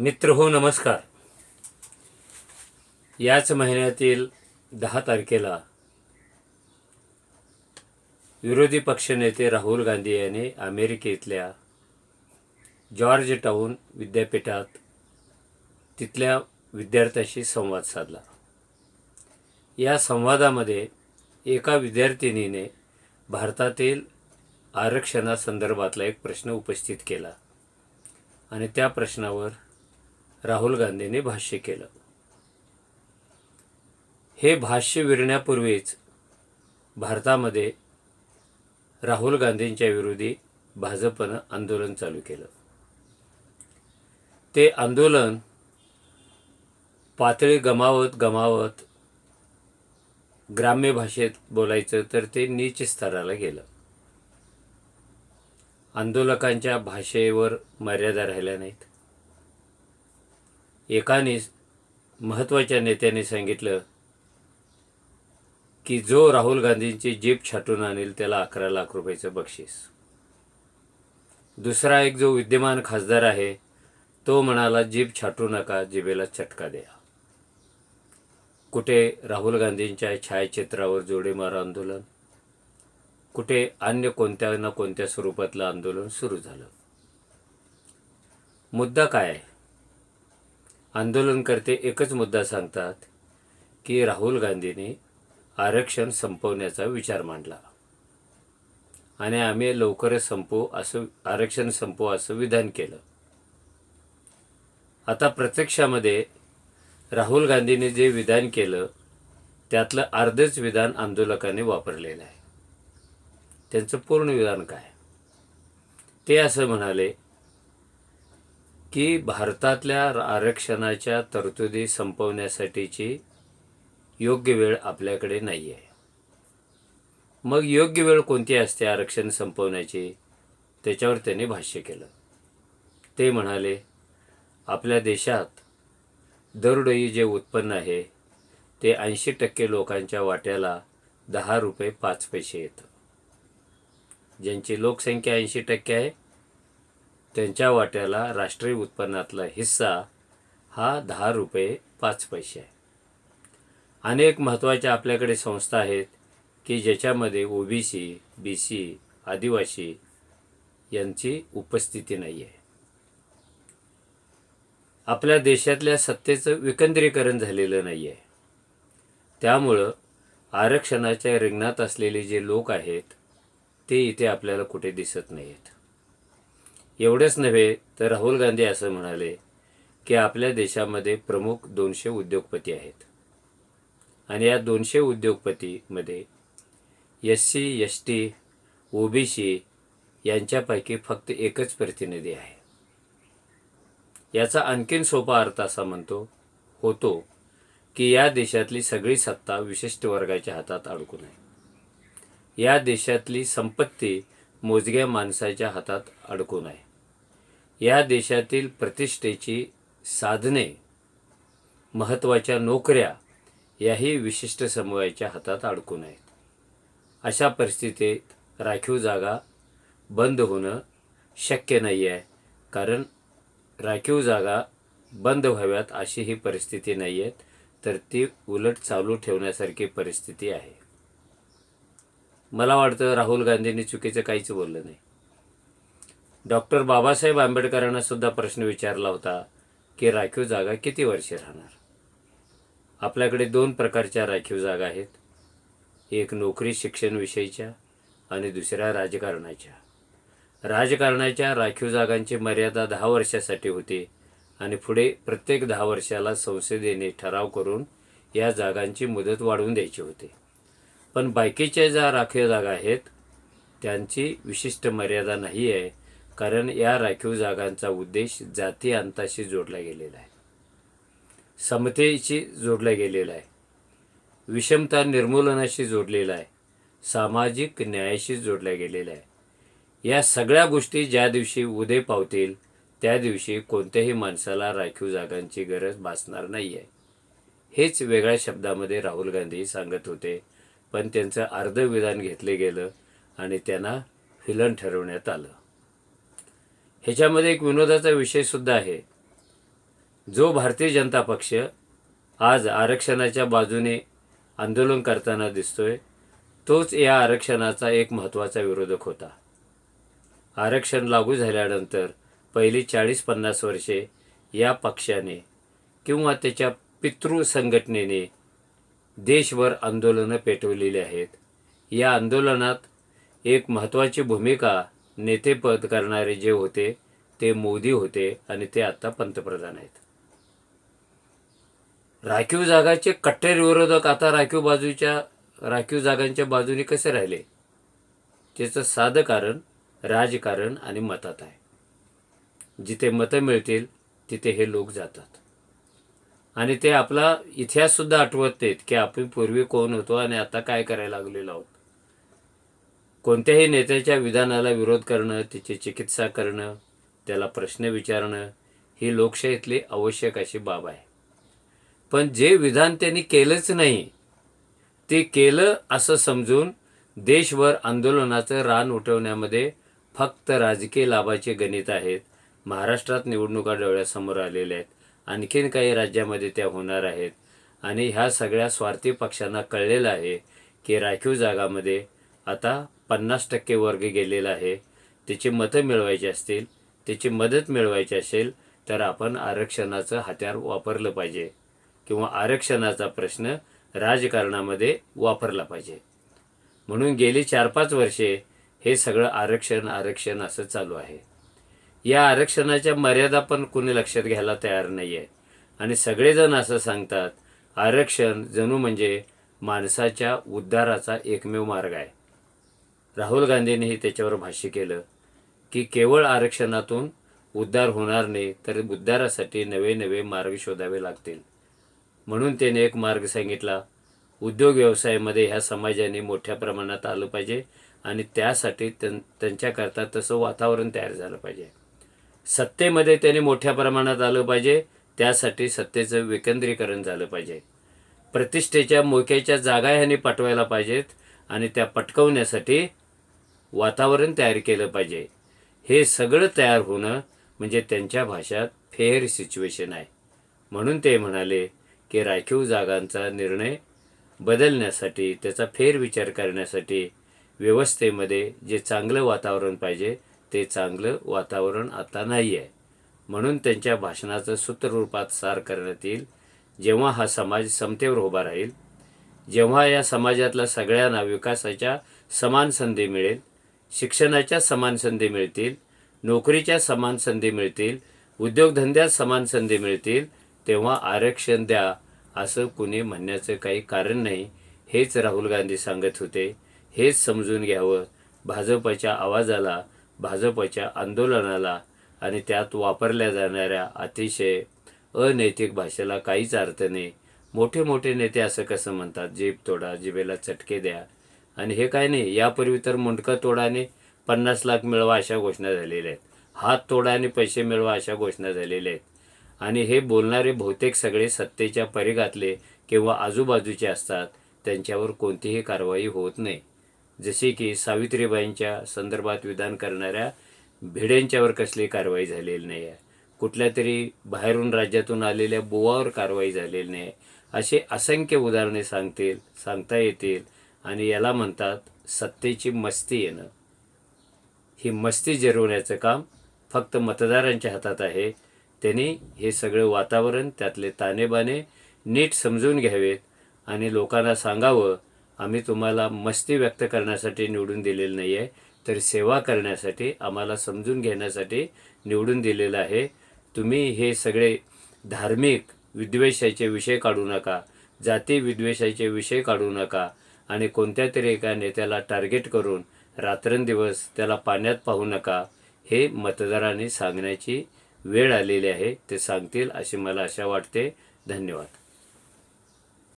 मित्र हो नमस्कार. याच महिन्यातील दहा तारखेला विरोधी पक्षनेते राहुल गांधी यांनी अमेरिकेतल्या जॉर्ज टाऊन विद्यापीठात तिथल्या विद्यार्थ्याशी संवाद साधला. या संवादामध्ये एका विद्यार्थिनीने भारतातील आरक्षणासंदर्भातला एक प्रश्न उपस्थित केला आणि त्या प्रश्नावर राहुल गांधींनी भाष्य केलं. हे भाष्य विरण्यापूर्वीच भारतामध्ये राहुल गांधींच्या विरोधी भाजपनं आंदोलन चालू केलं. ते आंदोलन पातळी गमावत गमावत ग्राम्य भाषेत बोलायचं तर ते नीच स्तराला गेलं. आंदोलकांच्या भाषेवर मर्यादा राहिल्या नाहीत. एकाने महत्त्वाच्या नेत्याने सांगितलं की जो राहुल गांधींची जीप छाटून आणेल त्याला अकरा लाख रुपयाचं बक्षीस. दुसरा एक जो विद्यमान खासदार आहे तो म्हणाला जीप छाटू नका जिभेला चटका द्या. कुठे राहुल गांधींच्या छायाचित्रावर जोडीमार आंदोलन कुठे अन्य कोणत्या ना कोणत्या स्वरूपातलं आंदोलन सुरू झालं. मुद्दा काय आहे? आंदोलनकर्ते एकच मुद्दा सांगतात की राहुल गांधींनी आरक्षण संपवण्याचा विचार मांडला. आणि आम्ही लवकरच संपवू असं आरक्षण संपवू असं विधान केलं. आता प्रत्यक्षामध्ये राहुल गांधींनी जे विधान केलं त्यातलं अर्धच विधान आंदोलकांनी वापरलेलं आहे. त्यांचं पूर्ण विधान काय? ते असं म्हणाले की भारतातल्या आरक्षणाच्या तरतुदी संपवण्यासाठीची योग्य वेळ आपल्याकडे नाही आहे मग योग्य वेळ कोणती असते आरक्षण संपवण्याची? त्याच्यावर त्यांनी भाष्य केलं. ते म्हणाले आपल्या देशात दरडोई जे उत्पन्न आहे ते ऐंशी टक्के लोकांच्या वाट्याला दहा रुपये पाच पैसे येतं. ज्यांची लोकसंख्या ऐंशी टक्के आहे त्यांच्या वाट्याला राष्ट्रीय उत्पन्नातला हिस्सा हा दहा रुपये पाच पैसे आहे. अनेक महत्त्वाच्या आपल्याकडे संस्था आहेत की ज्याच्यामध्ये ओ बी सी आदिवासी यांची उपस्थिती नाही आहे आपल्या देशातल्या सत्तेचं विकेंद्रीकरण झालेलं नाही आहे त्यामुळं आरक्षणाच्या रिंगणात असलेले जे लोक आहेत ते इथे आपल्याला कुठे दिसत नाहीत एवढेच नव्हे तर राहुल गांधी असं म्हणाले की आपल्या देशामध्ये प्रमुख दोनशे उद्योगपती आहेत. आणि या दोनशे उद्योगपतीमध्ये S C S T O B C यांच्यापैकी फक्त एकच प्रतिनिधी आहे. याचा आणखीन सोपा अर्थ असा म्हणतो होतो की या देशातली सगळी सत्ता विशिष्ट वर्गाच्या हातात अडकून आहे. या देशातली संपत्ती मोजक्या माणसाच्या हातात अडकून आहे. या देशातील प्रतिष्ठेची साधने महत्त्वाच्या नोकऱ्या याही विशिष्ट समूहाच्या हातात अडकून आहेत. अशा परिस्थितीत राखीव जागा बंद होणं शक्य नाही आहे कारण राखीव जागा बंद व्हाव्यात अशी ही परिस्थिती नाही आहेत तर ती उलट चालू ठेवण्यासारखी परिस्थिती आहे. मला वाटतं राहुल गांधींनी चुकीचं काहीच बोललं नाही. डॉक्टर बाबासाहेब आंबेडकरांना सुद्धा प्रश्न विचारला होता की राखीव जागा किती वर्षे राहणार? आपल्याकडे दोन प्रकारच्या राखीव जागा आहेत. एक नोकरी शिक्षण विषयीच्या आणि दुसऱ्या राजकारणाच्या. राजकारणाच्या राखीव जागांची मर्यादा दहा वर्षासाठी होती आणि पुढे प्रत्येक दहा वर्षाला संसदेने ठराव करून या जागांची मुदत वाढवून द्यायची होती. पण बाकीच्या ज्या राखीव जागा आहेत त्यांची विशिष्ट मर्यादा नाही आहे कारण या राखीव जागांचा उद्देश जाती अंताशी जोडला गेलेला आहे. समतेशी जोडला गेलेला आहे. विषमता निर्मूलनाशी जोडलेला आहे. सामाजिक न्यायाशी जोडला गेलेला आहे. या सगळ्या गोष्टी ज्या दिवशी उदय पावतील त्या दिवशी कोणत्याही माणसाला राखीव जागांची गरज भासणार नाही आहे हेच वेगळ्या शब्दामध्ये राहुल गांधी सांगत होते पण त्यांचं अर्धविधान घेतले गेलं आणि त्यांना फिलन ठरवण्यात आलं. ह्याच्यामध्ये एक विनोदाचा विषयसुद्धा आहे. जो भारतीय जनता पक्ष आज आरक्षणाच्या बाजूने आंदोलन करताना दिसतोय तोच या आरक्षणाचा एक महत्त्वाचा विरोधक होता. आरक्षण लागू झाल्यानंतर पहिली चाळीस पन्नास वर्षे या पक्षाने किंवा त्याच्या पितृ संघटनेने देशभर आंदोलनं पेटवलेली आहेत. या आंदोलनात एक महत्त्वाची भूमिका नेतेपद करणारे जे होते ते मोदी होते आणि ते आता पंतप्रधान आहेत. राखीव जागाचे कट्टर विरोधक आता राखीव बाजूच्या राखीव जागांच्या बाजूने कसे राहिले? त्याचं साधं कारण राजकारण आणि मतात आहे. जिथे मतं मिळतील तिथे हे लोक जातात. आणि ते आपला इतिहास सुद्धा आठवत नाहीत की आपण पूर्वी कोण होतो आणि आता काय करायला लागलेलो आहोत. कोणत्याही नेत्याच्या विधानाला विरोध करणं त्याची चिकित्सा करणं त्याला प्रश्न विचारणं ही लोकशाहीतली आवश्यक अशी बाब आहे. पण जे विधान त्यांनी केलंच नाही ते केलं असं समजून देशभर आंदोलनाचं रान उठवण्यामध्ये फक्त राजकीय लाभाचे गणित आहेत. महाराष्ट्रात निवडणुका डोळ्यासमोर आलेल्या आहेत. आणखीन काही राज्यामध्ये त्या होणार आहेत. आणि ह्या सगळ्या स्वार्थी पक्षांना कळलेलं आहे की राखीव जागामध्ये आता पन्नास टक्के वर्ग गेलेला आहे. त्याची मतं मिळवायची असतील त्याची मदत मिळवायची असेल तर आपण आरक्षणाचं हत्यार वापरलं पाहिजे. किंवा आरक्षणाचा प्रश्न राजकारणामध्ये वापरला पाहिजे. म्हणून गेली चार पाच वर्षे हे सगळं आरक्षण आरक्षण असं चालू आहे. या आरक्षणाच्या मर्यादा पण कुणी लक्षात घ्यायला तयार नाही आहे आणि सगळेजण असं सांगतात आरक्षण जणू म्हणजे माणसाच्या उद्धाराचा एकमेव मार्ग आहे. राहुल गांधींनीही त्याच्यावर भाष्य केलं की केवळ आरक्षणातून उद्धार होणार नाही तर उद्धारासाठी नवे नवे मार्ग शोधावे लागतील. म्हणून त्याने एक मार्ग सांगितला. उद्योग व्यवसायामध्ये ह्या समाजाने मोठ्या प्रमाणात आलं पाहिजे आणि त्यासाठी त्यां त्यांच्याकरता तसं वातावरण तयार झालं पाहिजे. सत्तेमध्ये त्याने मोठ्या प्रमाणात आलं पाहिजे त्यासाठी सत्तेचं विकेंद्रीकरण झालं पाहिजे. प्रतिष्ठेच्या मोक्याच्या जागा ह्याने पटवायला पाहिजेत आणि त्या पटकवण्यासाठी वातावरण तयार केलं पाहिजे. हे सगळं तयार होणं म्हणजे त्यांच्या भाषात फेअर सिच्युएशन आहे. म्हणून ते म्हणाले की राखीव जागांचा निर्णय बदलण्यासाठी त्याचा फेरविचार करण्यासाठी व्यवस्थेमध्ये जे चांगलं वातावरण पाहिजे ते चांगलं वातावरण आता नाही आहे. म्हणून त्यांच्या भाषणाचं सूत्ररूपात सार करण्यात येईल. जेव्हा हा समाज समतेवर उभा राहील जेव्हा या समाजातल्या सगळ्यांना विकासाच्या समान संधी मिळेल शिक्षणाच्या समान संधी मिळतील नोकरीच्या समान संधी मिळतील उद्योगधंद्यात समान संधी मिळतील तेव्हा आरक्षण द्या असं कुणी म्हणण्याचं काही कारण नाही हेच राहुल गांधी सांगत होते. हेच समजून घ्यावं. भाजपच्या आवाजाला भाजपच्या आंदोलनाला आणि त्यात वापरल्या जाणाऱ्या अतिशय अनैतिक भाषेला काहीच अर्थ नाही. मोठे मोठे नेते असं कसं म्हणतात? जीभ तोडा जिभेला चटके द्या. आणि हे काय नाही यापूर्वी तर मुंडकं तोडाने पन्नास लाख मिळवा अशा घोषणा झालेल्या आहेत. हात तोडाने पैसे मिळवा अशा घोषणा झालेल्या आहेत. आणि हे बोलणारे बहुतेक सगळे सत्तेच्या परिघातले किंवा आजूबाजूचे असतात त्यांच्यावर कोणतीही कारवाई होत नाही. जसे की सावित्रीबाईंच्या संदर्भात विधान करणाऱ्या भिडेंच्यावर कसली कारवाई झालेली नाही आहे. कुठल्या तरी बाहेरून राज्यातून आलेल्या बुवावर कारवाई झालेली नाही असे असंख्य उदाहरणे सांगतील सांगता येतील. आणि याला म्हणतात सत्तेची मस्ती येणं. ही मस्ती जिरवण्याचं काम फक्त मतदारांच्या हातात आहे. त्यांनी हे सगळं वातावरण त्यातले तानेबाने नीट समजून घ्यावेत आणि लोकांना सांगावं आम्ही तुम्हाला मस्ती व्यक्त करण्यासाठी निवडून दिलेलं नाही आहे तर सेवा करण्यासाठी आम्हाला समजून घेण्यासाठी निवडून दिलेलं आहे. तुम्ही हे सगळे धार्मिक विद्वेषाचे विषय काढू नका जाती विद्वेषाचे विषय काढू नका आणि कोणत्या तरी एका नेत्याला टार्गेट करून रात्रंदिवस त्याला पाण्यात पाहू नका हे मतदारांनी सांगण्याची वेळ आलेली आहे ते सांगतील अशी मला आशा वाटते. धन्यवाद.